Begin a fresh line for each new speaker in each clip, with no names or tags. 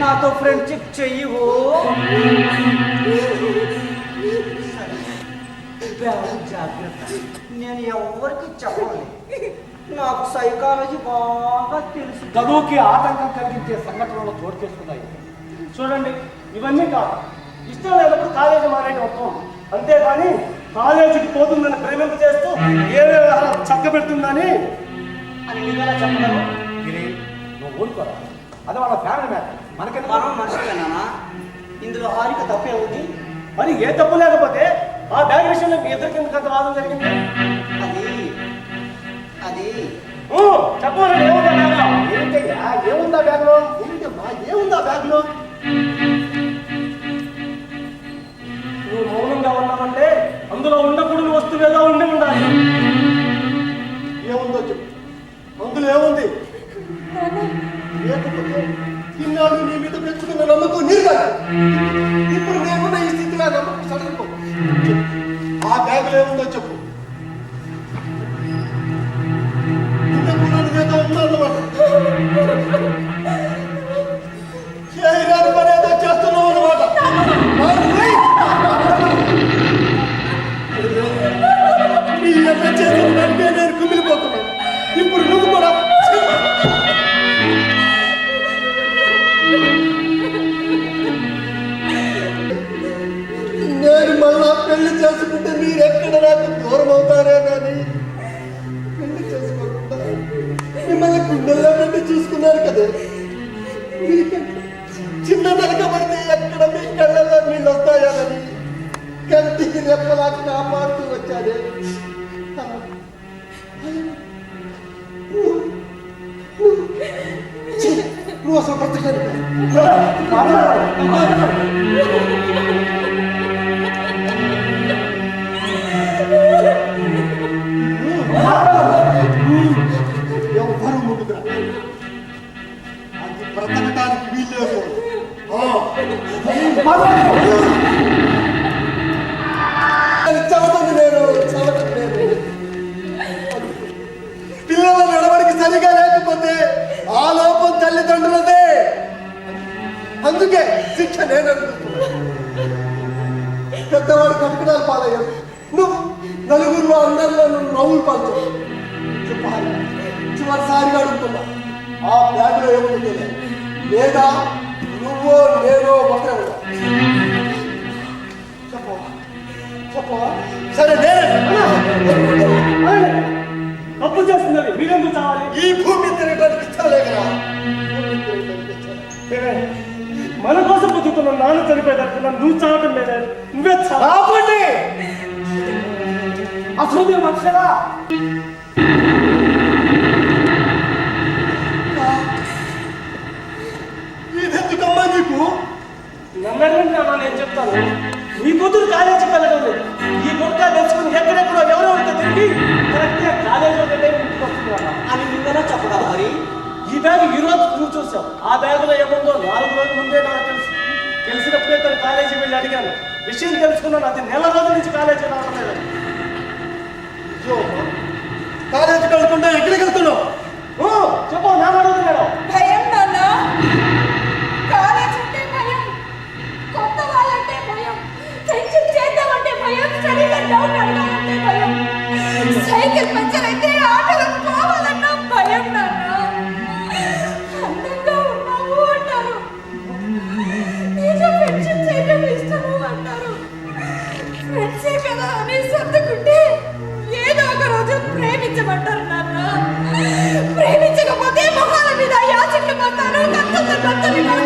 నాతో ఫ్రెండ్షిప్ చెయ్యవు జాగ్రత్త. నేను ఎవరికి చెప్పను. నాకు సైకాలజీ బాగా తెలుసు.
చదువుకి ఆటంకం కలిగించే సంఘటనలు చోటు చేసుకున్నాయి. చూడండి ఇవన్నీ కాదు. ఇష్టం లేనప్పుడు కాలేజీ మానేయడం అవుతాం అంతేగాని కాలేజీకి పోతుందని ప్రేమింప చేస్తూ ఏ వ్యవహారం చక్క పెడుతుందని అని నీవేలా చెప్పగలవు? గిరి నువ్వు ఊరుకోరా. అది వాళ్ళ ఫ్యామిలీ మ్యాటర్ మనకి
మనం మర్చిపోయినానా ఇందులో హారిక తప్పే ఉంది.
మరి ఏ తప్పు లేకపోతే ఆ బ్యాగ్ విషయంలో మీ ఇద్దరికి ఎందుకు అంత వాదం జరిగింది?
అది అది.
ఊ, ఇప్పుడు నేనున్న ఈ స్థితిలో ఆ నమ్మకం సడలిపో ఆ బ్యాగులో ఏముందో చెప్పు. ముందు చేస్తున్నావు అన్నమాట. నీ నేను కుమిలిపోతున్నాను. ఇప్పుడు నువ్వు కూడా ఉన్నారు కదా. చిన్న నరక పడితే ఎక్కడ మీ కళ్ళల్లో నీళ్ళు వస్తాయని కంటికి రెప్పలా కాపాడుతూ వచ్చాడే నువ్వు అసలు బ్రతకలేదు. అది చదవదు నేను చదవదు నేను పిల్లల నడవడికి సరిగా లేకపోతే ఆ లోపం తల్లిదండ్రులదే. అందుకే శిక్ష నేను అనుకుంటున్నా పెద్దవాడు కట్టుకున్నారు పాలయ్యారు నువ్వు నలుగురు అందరిలో నువ్వు నవ్వులు పంచు చెప్పాలి. చివరిసారిగా అడుగుతున్నా. ఆ బ్యాగ్లో ఏముంది లేదా నువ్వో నేనో ఒకరే చెప్పవా చెప్పవా సరే
తప్పు చేస్తున్నది మీరెందుకు చావాలి?
ఈ భూమి తిరగడానికి ఇచ్చాలే కదా
మన కోసం బతుకుతున్న నాన్న చనిపోయేటట్టున్నా నువ్వు చావటం లేదే నువ్వే చావు.
ఆపండి అసలు మనుషులా ఇదెందుకమ్మా నీకు
నమ్మకండి అమ్మా నేను చెప్తాను. నీ కూతురు కాలేజీకి వెళ్ళడం లేదు ఈ గుట్ట తెలుసుకుని ఎక్కడెక్కడో ఎవరెవరితో తిరిగి కరెక్ట్గా కాలేజీలో టైం ఇంటికి వస్తుంది అన్న.
అని నువ్వెలా చెప్పగలవు హరి
ఈ బ్యాగ్ ఈ రోజు నువ్వు చూసావు. ఆ బ్యాగులో ఏముందో నాలుగు రోజుల ముందే నాకు తెలుసు. తెలిసినప్పుడే తన కాలేజీకి వెళ్ళి అడిగాను. విషయం తెలుసుకున్నాను. అది నెల రోజుల నుంచి కాలేజీ
అయ్యో, కాలేజీకి వెళ్తుంటే ఎక్కడికి వెళ్తున్నావు?
చెప్పు నాన్న అడుగుతున్నాడు ¡Canta mi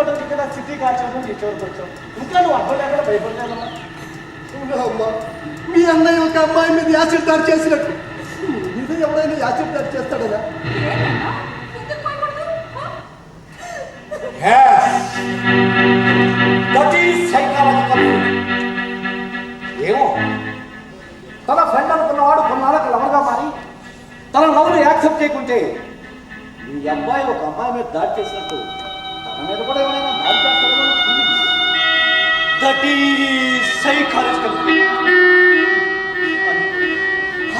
మర్చిపోవడానికి కదా సిటీ కాల్చడం నీ చివరికి వచ్చావు ఇంకా నువ్వు అర్థం లేకుండా భయపడలేదమ్మా
అమ్మా మీ అన్నయ్య ఒక అమ్మాయి మీద యాసిడ్ దాడి చేసినట్టు. ఇది ఎవరైనా యాసిడ్ దాడి
సైకాలజికల్ ఏమో? తన ఫ్రెండ్ అనుకున్నవాడు కొన్నాళ్ళకి లవర్గా మారి తన లవ్ని యాక్సెప్ట్ చేయకుంటే ఈ అబ్బాయి ఒక అమ్మాయి మీద దాడి చేసినట్టు దట్ ఈస్ సైకాలజికల్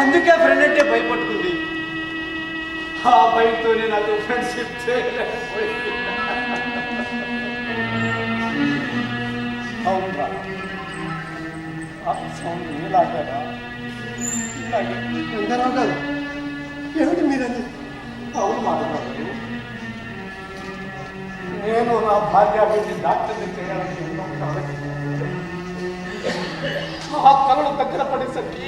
అందుకే ఫ్రెండ్ అంటే భయపడుతుంది. ఆ భయంతోనే నాకు ఫ్రెండ్షిప్ చేయలేకపోయింది అవునరా. సౌండ్ నీలాగారా ఇలాగే.
రంగారావు గారు ఏమిటి మీరని
అవును మాట్లాడారు నేను నా భార్య వెళ్ళి డాక్టర్ని చేయాలని ఎన్నో కలలు. ఆ కళలు దగ్గర పడేసరికి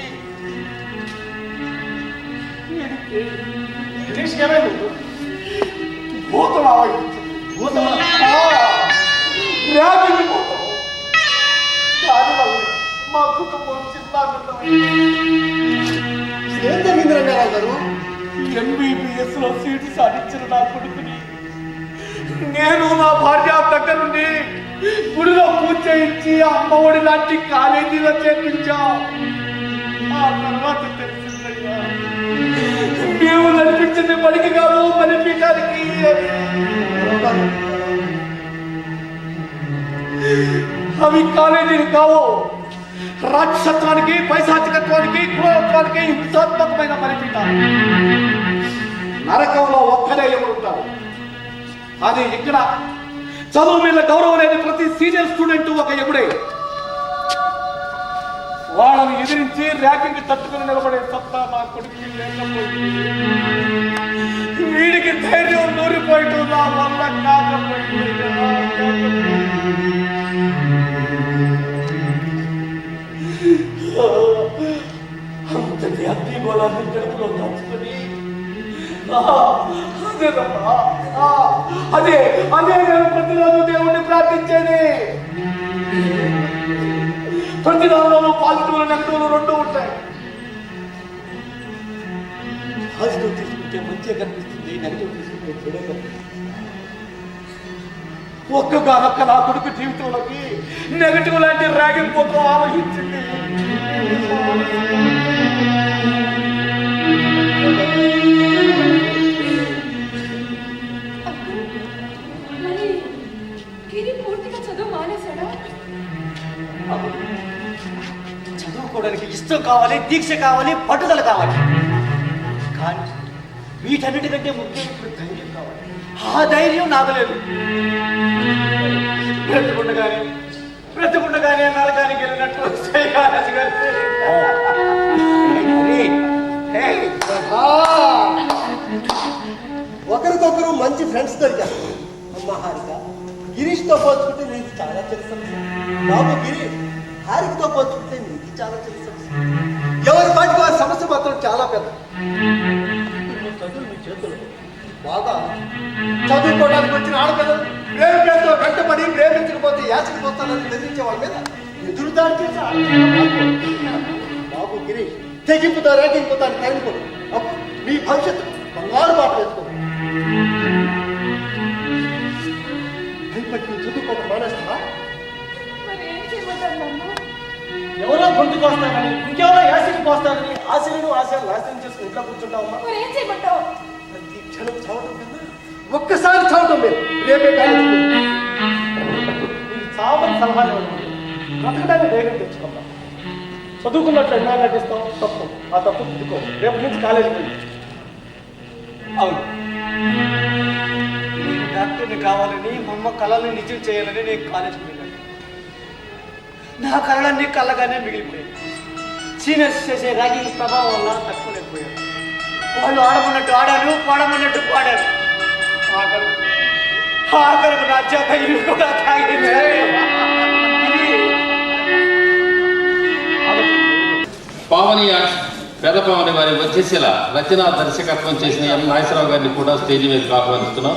ఏమైంది భూతం. దానివల్ల మా కుటుంబం చిన్నాభిన్నమైంది
ఏం జరిగింది రంగారావు గారు?
ఎంబీబీఎస్లో సీటు సాధించిన నా కొడుకుని నేను నా భార్య దగ్గర నుండి గుడిలో పూజ చేయించి అమ్మఒడి లాంటి కాలేజీలో చేర్పించా. ఆ తర్వాత తెలిసిందయ్యా. మేము నడిపించింది పనికి కాదు పనిపించడానికి అవి కాలేజీలు కావు. రాక్షసత్వానికి పైశాచికత్వానికి క్రూరత్వానికి హింసాత్మకమైన పనిపీఠాలు నరకంలో ఒక్కడే ఎవరుంటారు? అది ఇక్కడ చదువు మీద గౌరవం లేని ప్రతి సీనియర్ స్టూడెంట్ ఒక ఎగుడే వాళ్ళని ఎదిరించి ర్యాకింగ్ తట్టుకుని నిలబడే సత్తా నా కొడుకు వీడికి ధైర్యం నూరిపోయటం నా వల్ల కాకపోయింది. అంతటి అద్దీ గోళాన్ని కడుపులో దాచుకొని. అదేనమ్మా, అదే అదే నేను ప్రతిరోజు దేవుణ్ణి ప్రార్థించేది. ప్రతి దానిలోనూ పాజిటివ్లు నెగిటివ్లు రెండు ఉంటాయి. పాజిటివ్ తీసుకుంటే మంచిగా కనిపిస్తుంది నెగిటివ్ తీసుకుంటే చెడే కనిపిస్తుంది. ఒక్కగానొక్క నా కొడుకు జీవితంలోకి నెగటివ్ లాంటి ర్యాగింగ్ పోతూ
కావాలి దీక్ష కావాలి పట్టుదల కావాలి. కానీ వీటన్నిటికంటే ముఖ్యం ఇప్పుడు ధైర్యం కావాలి. ఆ ధైర్యం నాకు లేదు.
బ్రతుకుండగానే బ్రతుకుండగానే నరకానికి వెళ్ళినట్టు
ఒకరికొకరు మంచి ఫ్రెండ్స్ దొరికారు. అమ్మ హారిక గిరీష్తో పోల్చుకుంటే నీకు చాలా తెలుసు. బాబు గిరీష్ హారికతో పోల్చుకుంటే నీకు చాలా తెలుసు. ఎవరి పాటికి వారి సమస్య మాత్రం చాలా పెద్ద. చదువు మీ చేతులు బాగా చదువుకోవడానికి వచ్చిన ఆడపిల్లలు ప్రేమ పేరుతో వెంటపడి ప్రేమించకపోతే యాచకపోతానని బెదిరించే వాళ్ళ మీద ఎదురుదారి చేసి బాబు గిరీష్ తెగింపుతో రేగింపుతో టైంకోడు అప్పుడు మీ భవిష్యత్తు బంగారు బాట వేసుకో. భయపడి చదువుకోవడం మానేస్తావా
మరి ఏం చేయమంటారు నన్ను
ఎవరో గొంతుకు వస్తారని ఇంకెవరో యాసిడ్ పోస్తారని ఆశలను ఆశలు నాశనం చేసుకుని ఇంట్లో
మరి ఏం చేయమంటావు?
ప్రతి క్షణం చావటం కన్నా ఒక్కసారి చావటం మేము రేపే కాలేజీ
నీకు చావని సలహాలు బ్రతకడానికి ధైర్యం తెచ్చుకుందాం చదువుకున్నట్లు ఎన్నో నటిస్తాం తప్పు. ఆ తప్పు దిద్దుకో రేపు నుంచి కాలేజీకి వెళ్ళి.
అవును. డాక్టర్ని కావాలని మా అమ్మ కళల్ని నిజం చేయాలని నేను కాలేజీకి వెళ్ళాను. నా కళలన్నీ కళ్ళగానే మిగిలిపోయాయి. సీనియర్స్ చేసే ర్యాగింగ్ ప్రభావం వల్ల తట్టుకోలేకపోయాను వాళ్ళు ఆడమన్నట్టు ఆడారు పాడమన్నట్టు పాడారు. ఆఖరు ఆఖరకు నా చేత ఇవి కూడా తాగించారు
పావని పెద్ద పావని వారి వచ్చేసేలా రచనా దర్శకత్వం చేసిన ఎం నాగేశ్వరరావు గారిని కూడా స్టేజ్ మీదకి ఆహ్వానిస్తున్నాం